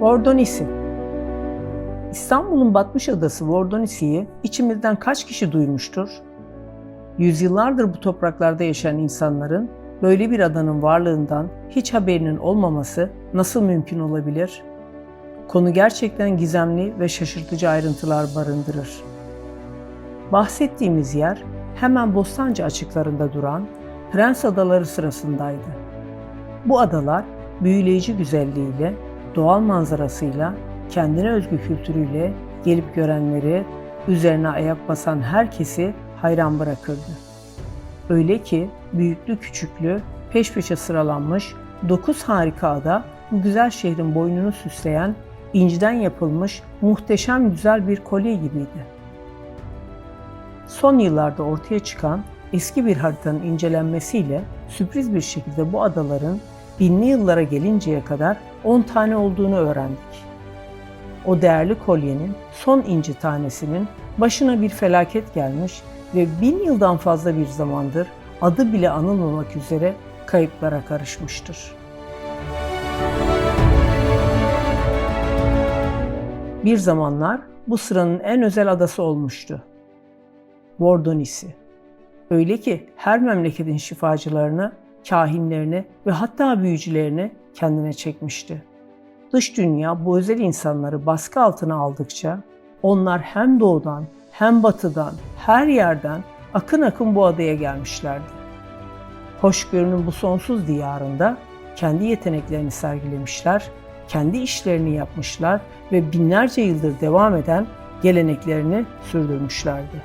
Vordonisi İstanbul'un batmış adası Vordonisi'yi içimizden kaç kişi duymuştur? Yüzyıllardır bu topraklarda yaşayan insanların böyle bir adanın varlığından hiç haberinin olmaması nasıl mümkün olabilir? Konu gerçekten gizemli ve şaşırtıcı ayrıntılar barındırır. Bahsettiğimiz yer hemen Bostancı açıklarında duran Prens Adaları sırasındaydı. Bu adalar büyüleyici güzelliğiyle, doğal manzarasıyla, kendine özgü kültürüyle gelip görenleri, üzerine ayak basan herkesi hayran bırakırdı. Öyle ki büyüklü küçüklü peş peşe sıralanmış dokuz harika ada bu güzel şehrin boynunu süsleyen inciden yapılmış muhteşem güzel bir kolye gibiydi. Son yıllarda ortaya çıkan eski bir haritanın incelenmesiyle sürpriz bir şekilde bu adaların binli yıllara gelinceye kadar 10 tane olduğunu öğrendik. O değerli kolyenin son inci tanesinin başına bir felaket gelmiş ve bin yıldan fazla bir zamandır adı bile anılmamak üzere kayıplara karışmıştır. Bir zamanlar bu sıranın en özel adası olmuştu. Vordonisi. Öyle ki her memleketin şifacılarını, kahinlerini ve hatta büyücülerini kendine çekmişti. Dış dünya bu özel insanları baskı altına aldıkça onlar hem doğudan hem batıdan, her yerden akın akın bu adaya gelmişlerdi. Hoşgörünün bu sonsuz diyarında kendi yeteneklerini sergilemişler, kendi işlerini yapmışlar ve binlerce yıldır devam eden geleneklerini sürdürmüşlerdi.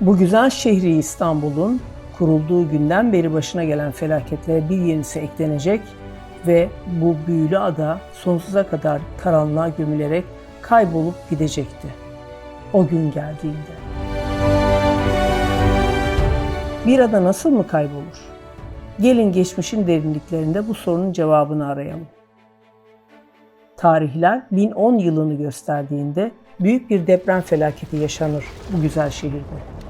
Bu güzel şehri İstanbul'un kurulduğu günden beri başına gelen felaketlere bir yenisi eklenecek ve bu büyülü ada sonsuza kadar karanlığa gömülerek kaybolup gidecekti. O gün geldiğinde. Bir ada nasıl mı kaybolur? Gelin geçmişin derinliklerinde bu sorunun cevabını arayalım. Tarihler 1010 yılını gösterdiğinde büyük bir deprem felaketi yaşanır bu güzel şehirde.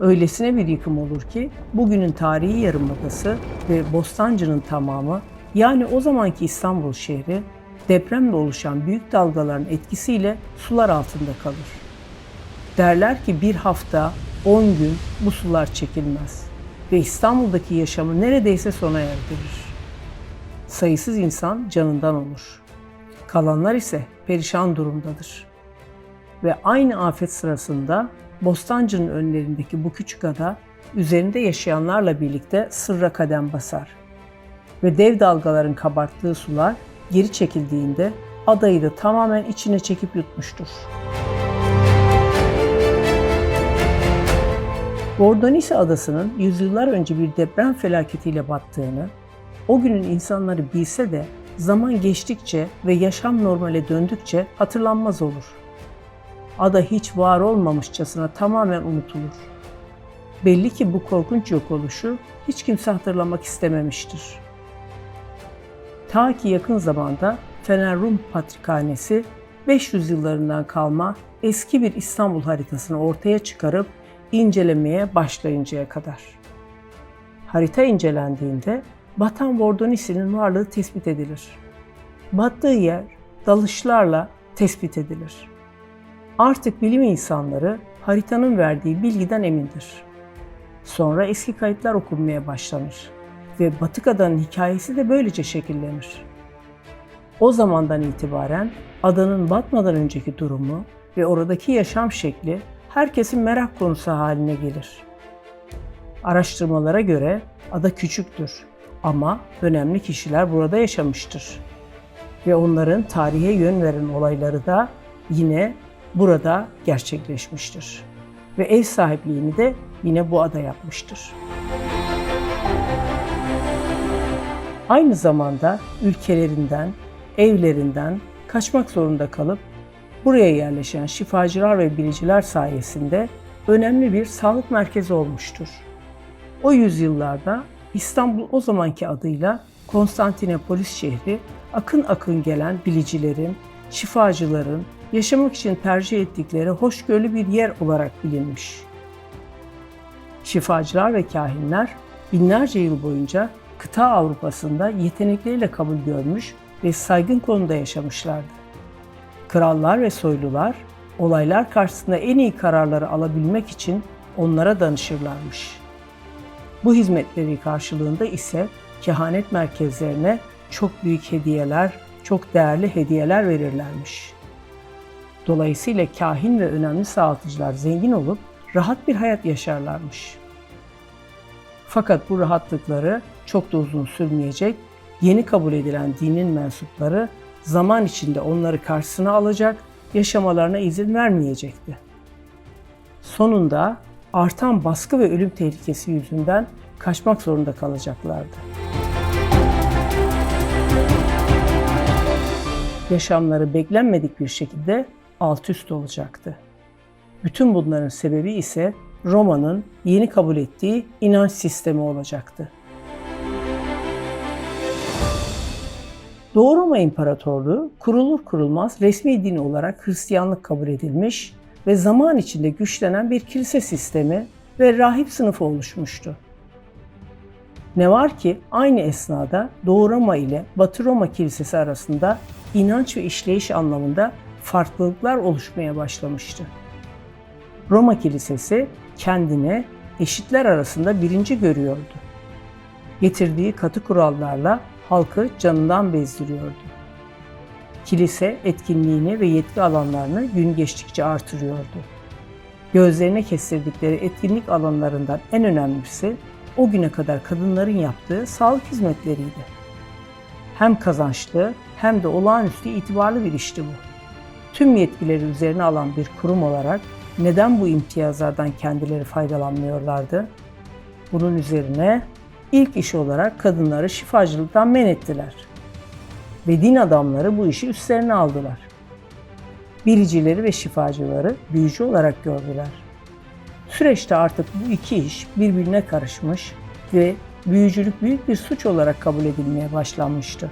Öylesine bir yıkım olur ki bugünün tarihi yarımadası ve Bostancı'nın tamamı yani o zamanki İstanbul şehri depremle oluşan büyük dalgaların etkisiyle sular altında kalır. Derler ki bir hafta, 10 gün bu sular çekilmez ve İstanbul'daki yaşamı neredeyse sona erdirir. Sayısız insan canından olur. Kalanlar ise perişan durumdadır. Ve aynı afet sırasında Bostancı'nın önlerindeki bu küçük ada üzerinde yaşayanlarla birlikte sırra kadem basar. Ve dev dalgaların kabarttığı sular geri çekildiğinde adayı da tamamen içine çekip yutmuştur. Bordonisi adasının yüzyıllar önce bir deprem felaketiyle battığını, o günün insanları bilse de zaman geçtikçe ve yaşam normale döndükçe hatırlanmaz olur. Ada hiç var olmamışçasına tamamen unutulur. Belli ki bu korkunç yok oluşu hiç kimse hatırlamak istememiştir. Ta ki yakın zamanda Fener Rum Patrikhanesi 500 yıllarından kalma eski bir İstanbul haritasını ortaya çıkarıp incelemeye başlayıncaya kadar. Harita incelendiğinde Batan Vordonisi'nin varlığı tespit edilir. Battığı yer dalışlarla tespit edilir. Artık bilim insanları haritanın verdiği bilgiden emindir. Sonra eski kayıtlar okunmaya başlanır ve Batık Adanın hikayesi de böylece şekillenir. O zamandan itibaren adanın batmadan önceki durumu ve oradaki yaşam şekli herkesin merak konusu haline gelir. Araştırmalara göre ada küçüktür ama önemli kişiler burada yaşamıştır. Ve onların tarihe yön veren olayları da yine burada gerçekleşmiştir. Ve ev sahipliğini de yine bu ada yapmıştır. Aynı zamanda ülkelerinden, evlerinden kaçmak zorunda kalıp buraya yerleşen şifacılar ve biliciler sayesinde önemli bir sağlık merkezi olmuştur. O yüzyıllarda İstanbul o zamanki adıyla Konstantinopolis şehri akın akın gelen bilicilerin, şifacıların yaşamak için tercih ettikleri hoşgörülü bir yer olarak bilinmiş. Şifacılar ve kahinler binlerce yıl boyunca kıta Avrupa'sında yetenekleriyle kabul görmüş ve saygın konumda yaşamışlardı. Krallar ve soylular olaylar karşısında en iyi kararları alabilmek için onlara danışırlarmış. Bu hizmetleri karşılığında ise kehanet merkezlerine çok büyük hediyeler, çok değerli hediyeler verirlermiş. Dolayısıyla kahin ve önemli sağaltıcılar zengin olup rahat bir hayat yaşarlarmış. Fakat bu rahatlıkları çok da uzun sürmeyecek, yeni kabul edilen dinin mensupları zaman içinde onları karşısına alacak, yaşamalarına izin vermeyecekti. Sonunda artan baskı ve ölüm tehlikesi yüzünden kaçmak zorunda kalacaklardı. Yaşamları beklenmedik bir şekilde alt üst olacaktı. Bütün bunların sebebi ise Roma'nın yeni kabul ettiği inanç sistemi olacaktı. Doğu Roma İmparatorluğu kurulur kurulmaz resmi din olarak Hristiyanlık kabul edilmiş ve zaman içinde güçlenen bir kilise sistemi ve rahip sınıfı oluşmuştu. Ne var ki aynı esnada Doğu Roma ile Batı Roma Kilisesi arasında inanç ve işleyiş anlamında farklılıklar oluşmaya başlamıştı. Roma Kilisesi kendini eşitler arasında birinci görüyordu. Getirdiği katı kurallarla halkı canından bezdiriyordu. Kilise etkinliğini ve yetki alanlarını gün geçtikçe artırıyordu. Gözlerine kestirdikleri etkinlik alanlarından en önemlisi o güne kadar kadınların yaptığı sağlık hizmetleriydi. Hem kazançlı hem de olağanüstü itibarlı bir işti bu. Tüm yetkileri üzerine alan bir kurum olarak neden bu imtiyazlardan kendileri faydalanmıyorlardı? Bunun üzerine ilk iş olarak kadınları şifacılıktan men ettiler. Ve din adamları bu işi üstlerine aldılar. Biricileri ve şifacıları büyücü olarak gördüler. Süreçte artık bu iki iş birbirine karışmış ve büyücülük büyük bir suç olarak kabul edilmeye başlanmıştı.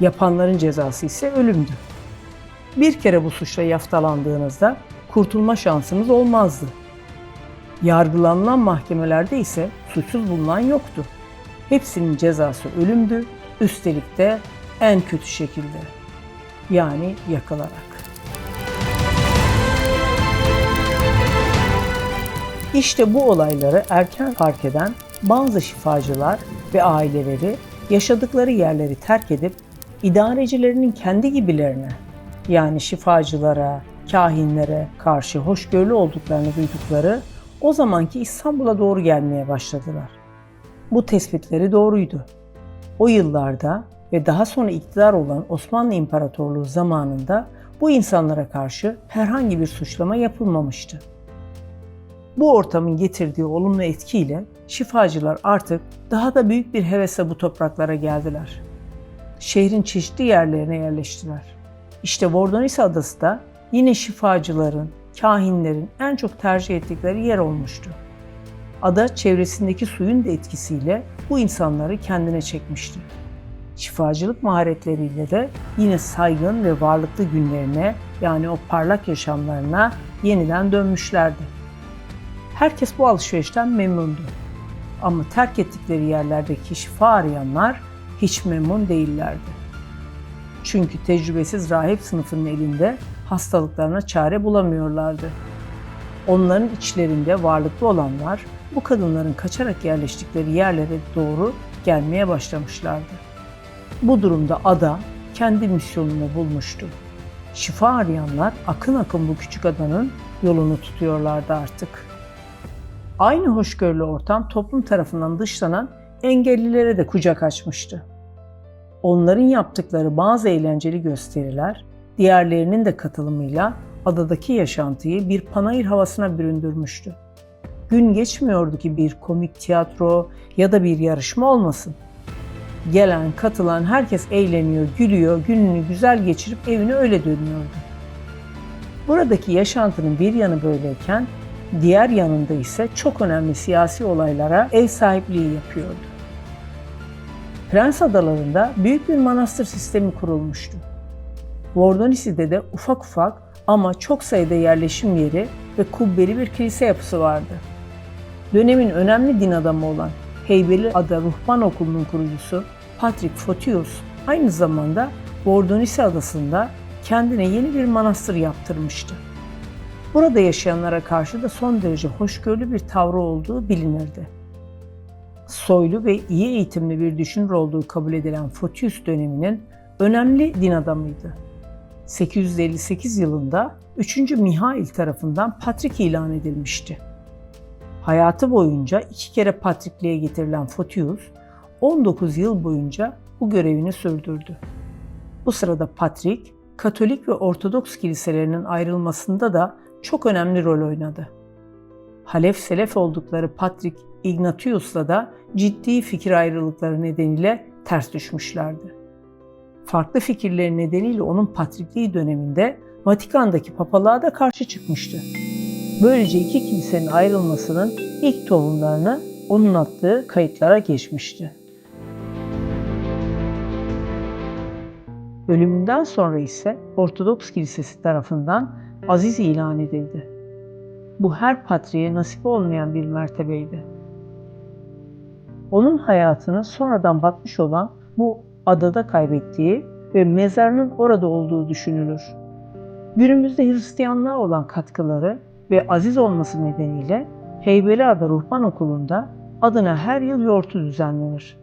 Yapanların cezası ise ölümdü. Bir kere bu suçla yaftalandığınızda kurtulma şansınız olmazdı. Yargılanılan mahkemelerde ise suçsuz bulunan yoktu. Hepsinin cezası ölümdü, üstelik de en kötü şekilde. Yani yakılarak. İşte bu olayları erken fark eden bazı şifacılar ve aileleri yaşadıkları yerleri terk edip idarecilerinin kendi gibilerine yani şifacılara, kahinlere karşı hoşgörülü olduklarını duydukları o zamanki İstanbul'a doğru gelmeye başladılar. Bu tespitleri doğruydu. O yıllarda ve daha sonra iktidar olan Osmanlı İmparatorluğu zamanında bu insanlara karşı herhangi bir suçlama yapılmamıştı. Bu ortamın getirdiği olumlu etkiyle şifacılar artık daha da büyük bir hevesle bu topraklara geldiler. Şehrin çeşitli yerlerine yerleştiler. İşte Vordonis Adası da yine şifacıların, kahinlerin en çok tercih ettikleri yer olmuştu. Ada çevresindeki suyun da etkisiyle bu insanları kendine çekmişti. Şifacılık maharetleriyle de yine saygın ve varlıklı günlerine yani o parlak yaşamlarına yeniden dönmüşlerdi. Herkes bu alışverişten memnundu. Ama terk ettikleri yerlerdeki şifa arayanlar hiç memnun değillerdi. Çünkü tecrübesiz rahip sınıfının elinde hastalıklarına çare bulamıyorlardı. Onların içlerinde varlıklı olanlar bu kadınların kaçarak yerleştikleri yerlere doğru gelmeye başlamışlardı. Bu durumda ada kendi misyonunu bulmuştu. Şifa arayanlar akın akın bu küçük adanın yolunu tutuyorlardı artık. Aynı hoşgörülü ortam toplum tarafından dışlanan engellilere de kucak açmıştı. Onların yaptıkları bazı eğlenceli gösteriler diğerlerinin de katılımıyla adadaki yaşantıyı bir panayır havasına büründürmüştü. Gün geçmiyordu ki bir komik tiyatro ya da bir yarışma olmasın. Gelen, katılan herkes eğleniyor, gülüyor, gününü güzel geçirip evine öyle dönüyordu. Buradaki yaşantının bir yanı böyleyken diğer yanında ise çok önemli siyasi olaylara ev sahipliği yapıyordu. Prens Adalarında büyük bir manastır sistemi kurulmuştu. Vordonisi'de de ufak ufak ama çok sayıda yerleşim yeri ve kubbeli bir kilise yapısı vardı. Dönemin önemli din adamı olan Heybeliada Ruhban Okulu'nun kurucusu Patrick Photios aynı zamanda Bordonisi adasında kendine yeni bir manastır yaptırmıştı. Burada yaşayanlara karşı da son derece hoşgörülü bir tavrı olduğu bilinirdi. Soylu ve iyi eğitimli bir düşünür olduğu kabul edilen Photius döneminin önemli din adamıydı. 858 yılında 3. Mihail tarafından Patrik ilan edilmişti. Hayatı boyunca iki kere Patrikliğe getirilen Photius, 19 yıl boyunca bu görevini sürdürdü. Bu sırada Patrik, Katolik ve Ortodoks kiliselerinin ayrılmasında da çok önemli rol oynadı. Halef Selef oldukları Patrik Ignatius'la da ciddi fikir ayrılıkları nedeniyle ters düşmüşlerdi. Farklı fikirleri nedeniyle onun patrikliği döneminde Vatikan'daki papalığa da karşı çıkmıştı. Böylece iki kilisenin ayrılmasının ilk tohumlarını onun attığı kayıtlara geçmişti. Ölümünden sonra ise Ortodoks Kilisesi tarafından aziz ilan edildi. Bu her patriğe nasip olmayan bir mertebeydi. Onun hayatını sonradan batmış olan bu adada kaybettiği ve mezarının orada olduğu düşünülür. Günümüzde Hristiyanlığa olan katkıları ve aziz olması nedeniyle Heybeliada Ruhban Okulu'nda adına her yıl yortu düzenlenir.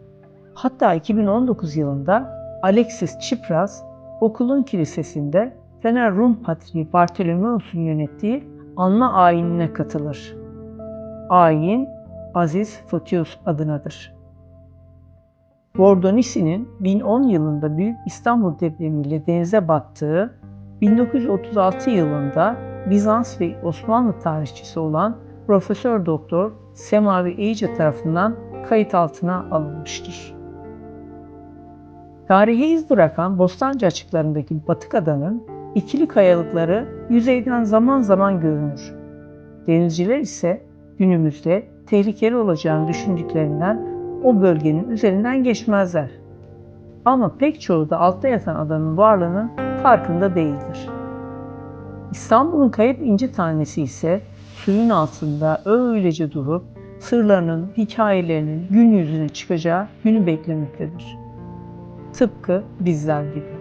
Hatta 2019 yılında Alexis Tsipras okulun kilisesinde Fener Rum Patriği Bartolomeos'un yönettiği anma ayinine katılır. Ayin Aziz Fotios adınadır. Bordonisi'nin 1010 yılında Büyük İstanbul depremiyle denize battığı, 1936 yılında Bizans ve Osmanlı tarihçisi olan Profesör Doktor Semavi Eyice tarafından kayıt altına alınmıştır. Tarihe iz bırakan Bostancı açıklarındaki Batık Adanın ikili kayalıkları yüzeyden zaman zaman görünür. Denizciler ise günümüzde tehlikeli olacağını düşündüklerinden o bölgenin üzerinden geçmezler. Ama pek çoğu da altta yatan adanın varlığının farkında değildir. İstanbul'un kayıp inci tanesi ise suyun altında öylece durup sırlarının, hikayelerinin gün yüzüne çıkacağı günü beklemektedir. Tıpkı bizler gibi.